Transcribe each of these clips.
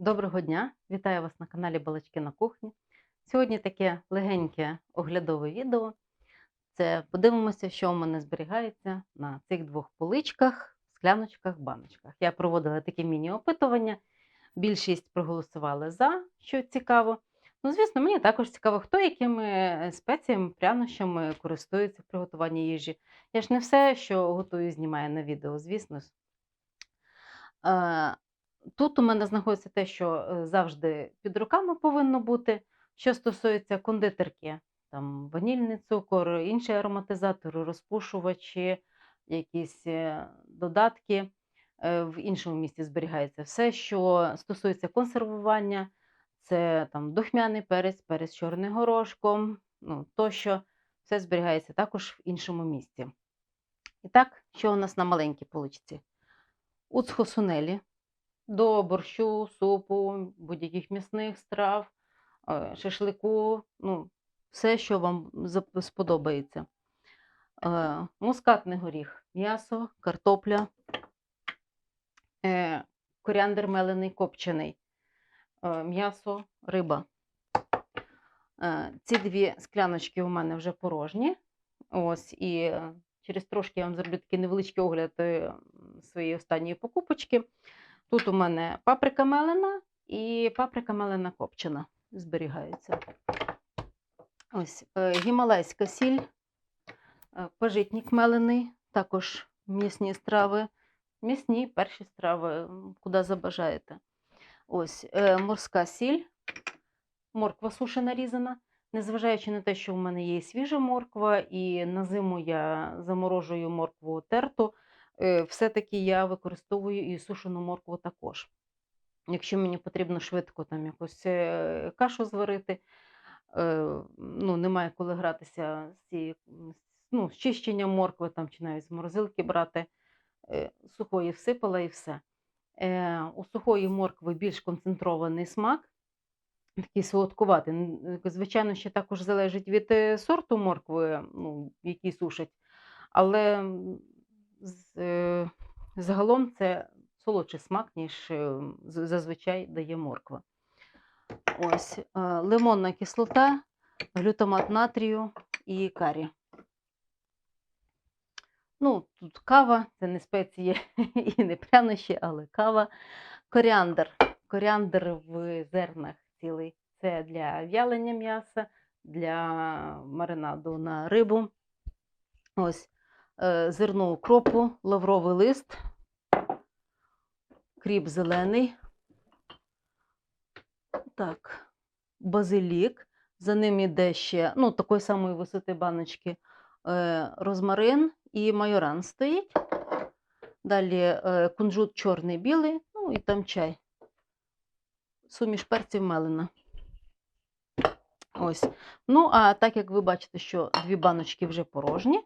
Доброго дня! Вітаю вас на каналі Балачки на кухні. Сьогодні таке легеньке оглядове відео. Це подивимося, що у мене зберігається на цих двох поличках, скляночках, баночках. Я проводила таке міні-опитування. Більшість проголосували за, що цікаво. Ну, звісно, мені також цікаво, хто якими е, спеціями, прянощами користується в приготуванні їжі. Я ж не все, що готую, знімаю на відео, звісно. Тут у мене знаходиться те, що е, завжди під руками повинно бути. Що стосується кондитерки, там ванільний цукор, інші ароматизатори, розпушувачі, якісь е, додатки. е, В іншому місці зберігається все, що стосується консервування, це там духмяний перець, перець чорний горошком, ну, тощо, все зберігається також в іншому місці. І так, що у нас на маленькій поличці? Уцхосунелі до борщу, супу, будь-яких м'ясних страв, е, шашлику, ну, все, що вам сподобається. Е, Мускатний горіх, м'ясо, картопля, е, коріандр мелений копчений, м'ясо, риба. Ці дві скляночки у мене вже порожні. Ось, і через трошки я вам зроблю такий невеличкий огляд своєї останньої покупочки. Тут у мене паприка мелена і паприка мелена копчена зберігаються. Ось е, гімалайська сіль, е, пажитник мелений, також м'ясні страви, м'ясні перші страви, куди забажаєте. Ось е, морська сіль, морква сушена різана. Незважаючи на те, що в мене є свіжа морква, і на зиму я заморожую моркву терту, все-таки я використовую і сушену моркву також. Якщо мені потрібно швидко там якусь е, кашу зварити, е, ну, немає коли гратися з цією, ну, з чищенням моркви там, чи навіть з морозилки брати, е, сухої всипала і все. Е, у сухої моркви більш концентрований смак, такий солодкуватий. Е, Звичайно, ще також залежить від сорту моркви, ну, який сушать, але загалом це солодший смак, ніж е, зазвичай дає морква. Ось е, лимонна кислота, глютамат натрію і карі. Ну, тут кава, це не спеції і не прянощі, але кава. Коріандр. Коріандр в зернах цілий. Це для в'ялення м'яса, для маринаду на рибу. Ось е, зерно укропу, лавровий лист, кріп зелений. Так, базилік. За ним іде ще, ну, такої самої висоти баночки, е, розмарин і майоран стоїть. Далі е, кунжут чорний білий, ну і там чай. Суміш перців мелена. Ось. Ну, а так як ви бачите, що дві баночки вже порожні,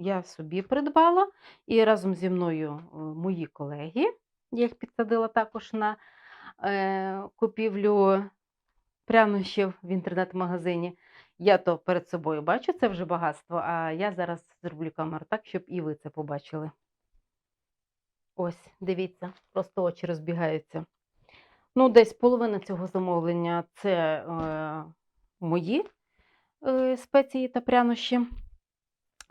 я собі придбала. І разом зі мною е, мої колеги, я їх підсадила також на е, купівлю прянощів в інтернет-магазині. Я то перед собою бачу це вже багатство, а я зараз зроблю камеру так, щоб і ви це побачили. Ось, дивіться, просто очі розбігаються. Ну, десь половина цього замовлення це е, мої е, спеції та прянощі.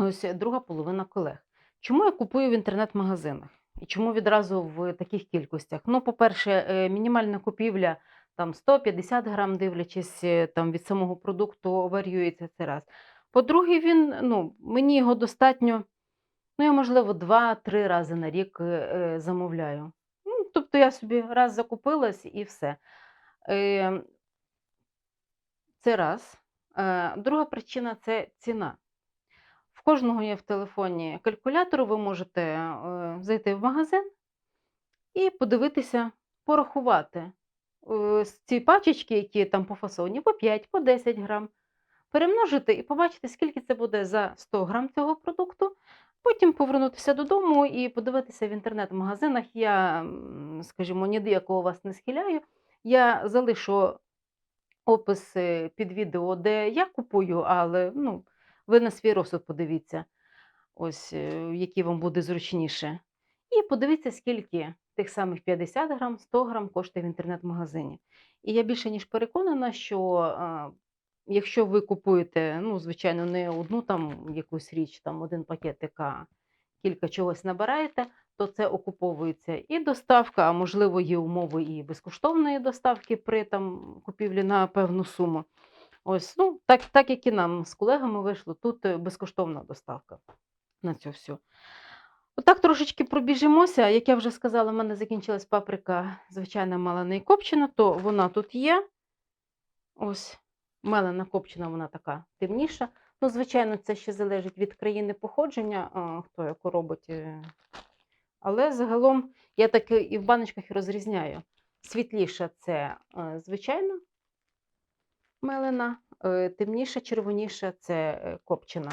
Ось е, друга половина колег. Чому я купую в інтернет-магазинах? І чому відразу в таких кількостях? Ну, по-перше, е, мінімальна купівля там 150 грам, дивлячись е, там від самого продукту, варіюється це раз. По-друге, він, ну, мені його достатньо, ну, я, можливо, 2-3 рази на рік замовляю. Ну, тобто я собі раз закупилась і все. Це раз. Друга причина це ціна. В кожного є в телефоні калькулятор, ви можете е, зайти в магазин і подивитися, порахувати е, ці пачечки, які там по фасоні, по 5, по 10 грам, перемножити і побачити, скільки це буде за 100 грам цього продукту. Потім повернутися додому і подивитися в інтернет-магазинах. Я, скажімо, ні до якого вас не схиляю. Я залишу опис е, під відео, де я купую, але ну, ви на свій розсуд подивіться, ось, е, який вам буде зручніше. І подивіться, скільки тих самих 50 грам, 100 грам коштує в інтернет-магазині. І я більше ніж переконана, що якщо ви купуєте, ну, звичайно, не одну там якусь річ, там один пакетик, а кілька чогось набираєте, то це окуповується і доставка, а можливо, є умови і безкоштовної доставки при там купівлі на певну суму. Ось, ну, так, так як і нам з колегами вийшло, тут е, безкоштовна доставка на цю всю. Отак трошечки пробіжимося. Як я вже сказала, в мене закінчилась паприка, звичайна мелена і копчена, то вона тут є. Ось, мелена копчена, вона така темніша. Ну, звичайно, це ще залежить від країни походження, хто яку робить. Але загалом я так і- в баночках розрізняю. Світліша це е, звичайна мелена, е, темніша, червоніша це е, копчена.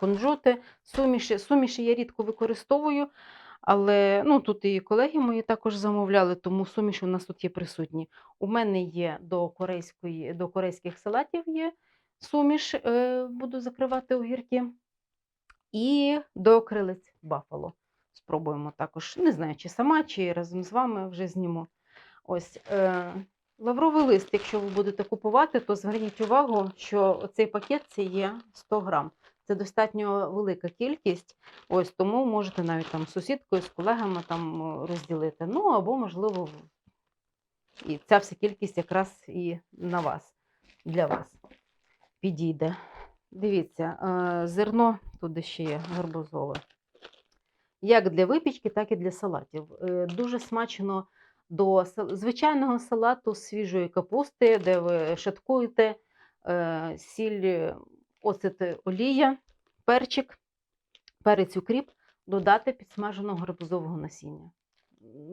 Кунжути, суміші. Суміші я рідко використовую, але ну, тут і колеги мої також замовляли, тому суміші у нас тут є присутні. У мене є до, корейської, до корейських салатів є суміш, е, буду закривати огірки. І до крилець бафало. Спробуємо також. Не знаю, чи сама, чи разом з вами вже зніму. Ось лавровий лист, якщо ви будете купувати, то зверніть увагу, що цей пакет це є 100 грам. Це достатньо велика кількість. Ось тому можете навіть там з сусідкою, з колегами там е, розділити. Ну або, можливо, і ця вся кількість якраз і на вас, для вас підійде. Дивіться, е, зерно туди ще є гарбузове. Як для випічки, так і для салатів. Е, Дуже смачно до звичайного салату з свіжої капусти, де ви шаткуєте е, сіль, оцет, е, олія, перчик, перець укріп, додати підсмаженого гарбузового насіння.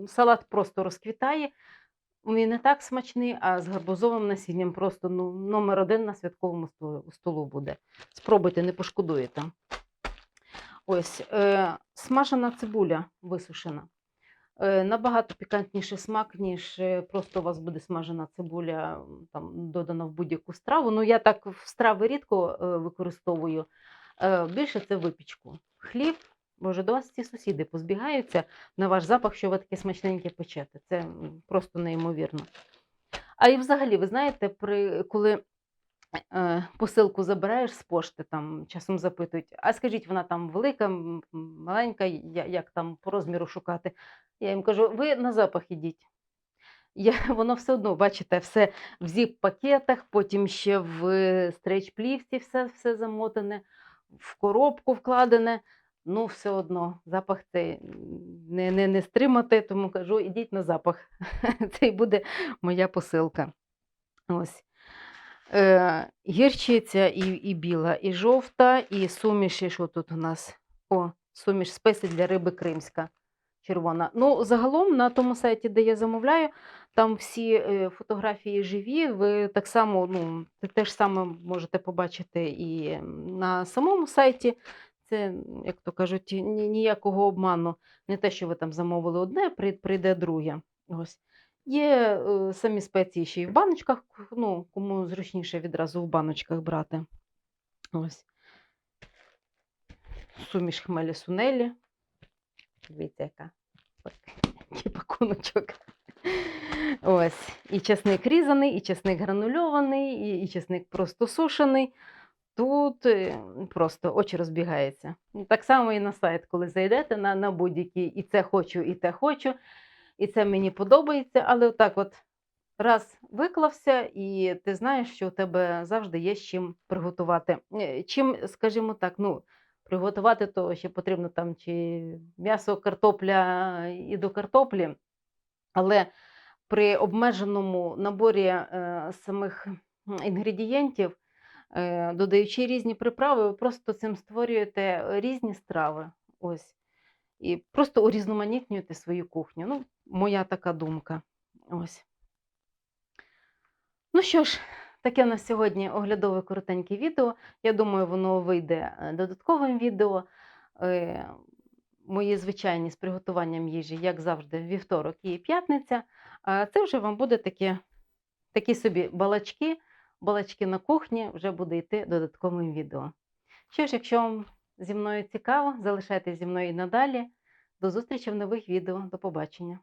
Салат просто розквітає. Він не так смачний, а з гарбузовим насінням просто ну, номер один на святковому столу буде. Спробуйте, не пошкодуєте. Ось е, смажена цибуля висушена. Е, набагато пікантніший смак, ніж е, просто у вас буде смажена цибуля, там додана в будь-яку страву. Ну, я так в страви рідко е, використовую. Більше це випічку. Хліб, боже, до вас ці сусіди позбігаються на ваш запах, що ви таке смачненьке печете. Це просто неймовірно. А і взагалі, ви знаєте, при, коли посилку забираєш з пошти, там часом запитують, а скажіть, вона там велика, маленька, як там по розміру шукати? Я їм кажу, ви на запах ідіть. Я, воно все одно, бачите, все в зіп-пакетах, потім ще в стрейч-плівці все, все замотане, в коробку вкладене. Ну, все одно, запах цей не, не, не стримати, тому кажу, ідіть на запах. Це і буде моя посилка. Ось. Е, гірчиця і, і біла, і жовта, і суміші, що тут у нас? О, суміш спецій для риби кримська червона. Ну, загалом на тому сайті, де я замовляю, там всі е, фотографії живі. Ви так само, ну, те ж саме можете побачити і на самому сайті. Це, як то кажуть, ні- ніякого обману. Не те, що ви там замовили одне, прийде друге. Ось. Є е, самі спеції ще й в баночках, ну, кому зручніше відразу в баночках брати. Ось. Суміш хмелі сунелі. Дивіться, яка який пакуночок. Ось. І чесник різаний, і чесник гранульований, і, і чесник просто сушений. Тут е, просто очі розбігаються. Ну, Так само і на сайт, коли зайдете на, на будь-який, і це хочу, і те хочу, і це мені подобається, але отак от раз виклався, і ти знаєш, що у тебе завжди є з чим приготувати. Е, Чим, скажімо так, ну, приготувати, то ще потрібно там чи м'ясо, картопля і до картоплі, але при обмеженому наборі е, самих інгредієнтів, е, додаючи різні приправи, ви просто цим створюєте різні страви. Ось. І просто урізноманітнюєте свою кухню. Ну, моя така думка. Ось. Ну що ж, таке у нас сьогодні оглядове коротеньке відео. Я думаю, воно вийде е, додатковим відео. Е, Мої звичайні з приготуванням їжі, як завжди, вівторок і п'ятниця. Це вже вам буде такі, такі собі балачки, балачки на кухні, вже буде йти додатковим відео. Що ж, якщо вам зі мною цікаво, залишайтесь зі мною і надалі. До зустрічі в нових відео. До побачення.